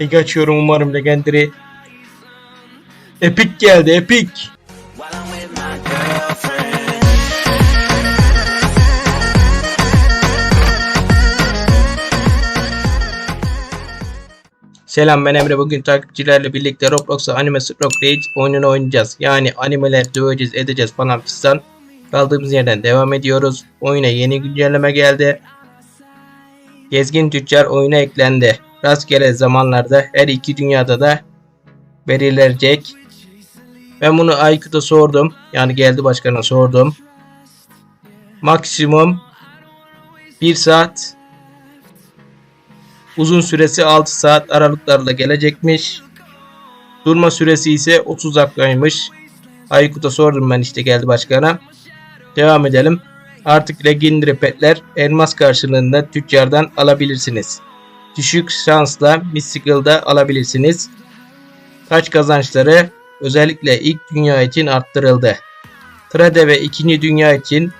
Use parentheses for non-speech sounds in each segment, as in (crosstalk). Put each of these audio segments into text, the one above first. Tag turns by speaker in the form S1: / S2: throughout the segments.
S1: Lig açıyorum umarım legendary. Epic geldi epic. Selam ben Emre. Bugün takipçilerle birlikte Roblox'a Anime Rock Rage oyununu oynayacağız. Yani animeler döveceğiz edeceğiz falan fistan. Kaldığımız yerden devam ediyoruz. Oyuna yeni güncelleme geldi. Gezgin Tüccar oyuna eklendi. Rastgele zamanlarda her iki dünyada da belirlenecek. Ben bunu Aykut'a sordum. Yani geldi başkana sordum. Maksimum 1 saat Uzun süresi 6 saat aralıklarla gelecekmiş. Durma süresi ise 30 dakikaymış. Aykut'a sordum ben işte geldi başkana. Devam edelim. Artık Legendary Pet'ler elmas karşılığında tüccardan alabilirsiniz. Düşük şansla Mystical'da alabilirsiniz. Taç kazançları özellikle ilk dünya için arttırıldı. Trade ve ikinci dünya için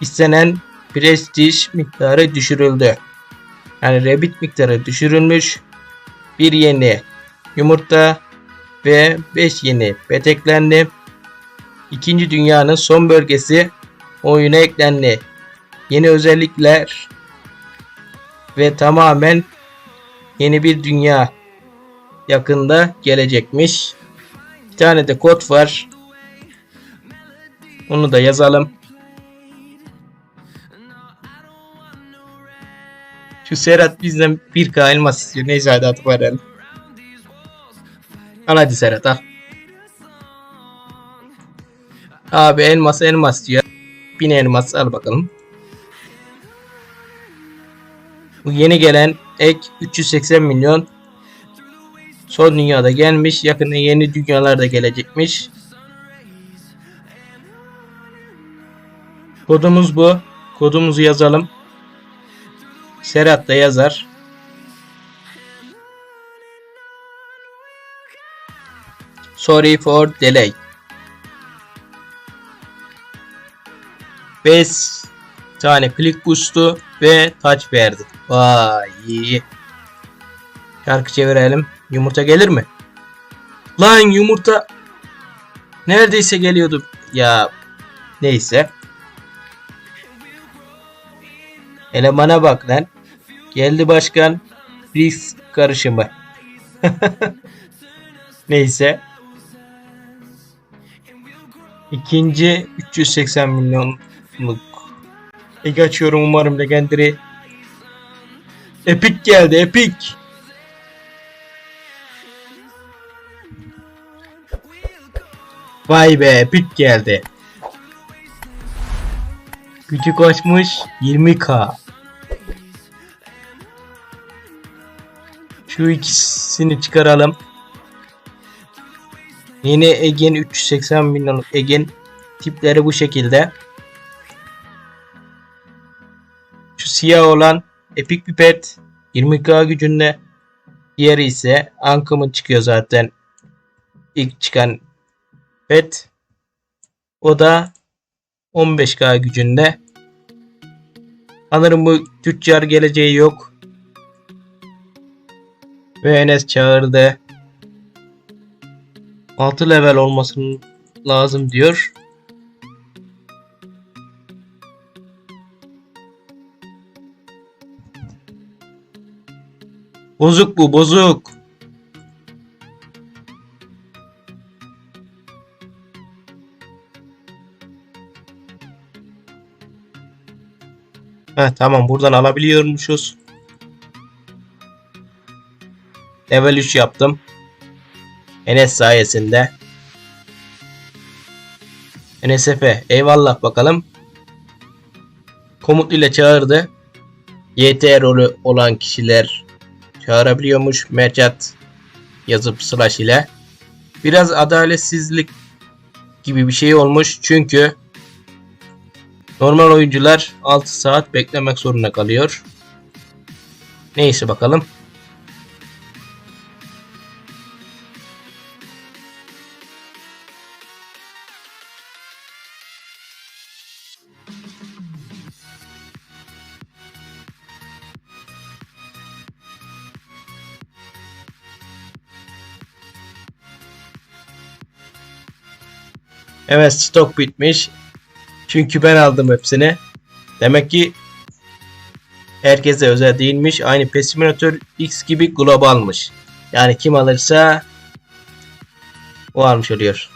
S1: istenen prestij miktarı düşürüldü. Yani rabbit miktarı düşürülmüş. Bir yeni yumurta ve 5 yeni peteklendi. İkinci dünyanın son bölgesi oyuna eklendi. Yeni özellikler ve tamamen yeni bir dünya yakında gelecekmiş. Bir tane de kod var. Onu da yazalım. Şu Serhat bizden 1K elmas istiyor. Neyse hadi atıp verelim. Al hadi Serhat al. Abi elmas elmas diyor. 1000 elmas al bakalım. Bu yeni gelen ek 380 milyon son dünyada gelmiş. Yakında yeni dünyalar da gelecekmiş. Kodumuz bu. Kodumuzu yazalım. Serhat da yazar. Sorry for delay. 5 tane click boost'u ve touch verdi. Vay iyi. Şarkı çevirelim. Yumurta gelir mi? Lan yumurta neredeyse geliyordu. Ya neyse. Elemana bak lan. Geldi başkan. Brief karışımı. (laughs) Neyse. İkinci 380 milyonluk. Lig açıyorum umarım legendary. Epic geldi epic. Vay be epic geldi. Gücü kaçmış 20k. Şu ikisini çıkaralım. Yeni Egen 380 milyonluk Egen tipleri bu şekilde. Şu siyah olan Epic Pipet 20k gücünde. Diğeri ise Ankam'ın çıkıyor zaten. İlk çıkan pet. O da 15k gücünde. Sanırım bu tüccar geleceği yok. Ve Enes çağırdı. 6 level olmasın lazım diyor. Bozuk bu bozuk. Heh, tamam buradan alabiliyormuşuz. Level 3 yaptım. Enes sayesinde. Enes Efe eyvallah bakalım. Komut ile çağırdı. YT rolü olan kişiler çağırabiliyormuş. Mercat yazıp slash ile. Biraz adaletsizlik gibi bir şey olmuş. Çünkü normal oyuncular 6 saat beklemek zorunda kalıyor. Neyse bakalım. Evet stok bitmiş. Çünkü ben aldım hepsini. Demek ki herkese özel değilmiş. Aynı Pesiminatör X gibi globalmış. Yani kim alırsa o almış oluyor.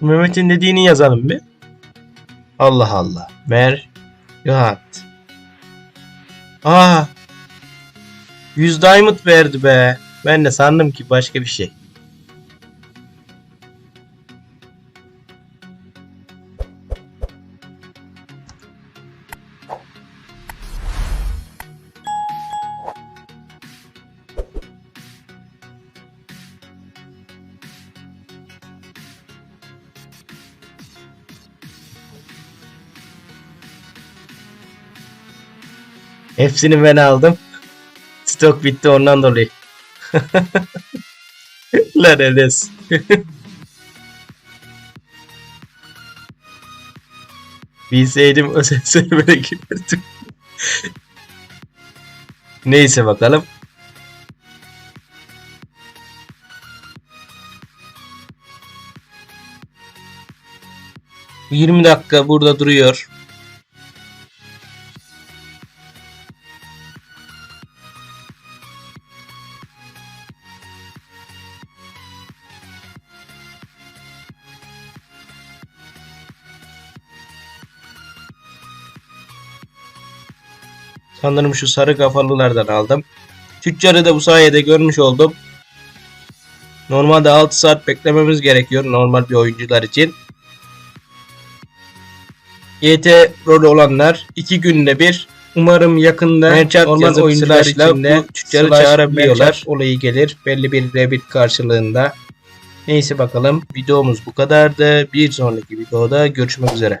S1: Mehmet'in dediğini yazalım bir. Allah Allah. Mer Yuhat. Aa. 100 diamond verdi be. Ben de sandım ki başka bir şey. Hepsini ben aldım. Stok bitti ondan dolayı. (laughs) Lan Enes. (laughs) Bilseydim özel servere girerdim. (laughs) Neyse bakalım. ...20 dakika burada duruyor. Sanırım şu sarı kafalılardan aldım. Tüccarı da bu sayede görmüş oldum. Normalde 6 saat beklememiz gerekiyor normal bir oyuncular için. YT rolü olanlar 2 günde bir Umarım yakında
S2: Merchant
S1: normal
S2: yazıp
S1: oyuncular
S2: slash
S1: için de
S2: bu
S1: tüccarı çağırabiliyorlar. Olayı gelir belli bir rebit karşılığında. Neyse bakalım videomuz bu kadardı. Bir sonraki videoda görüşmek üzere.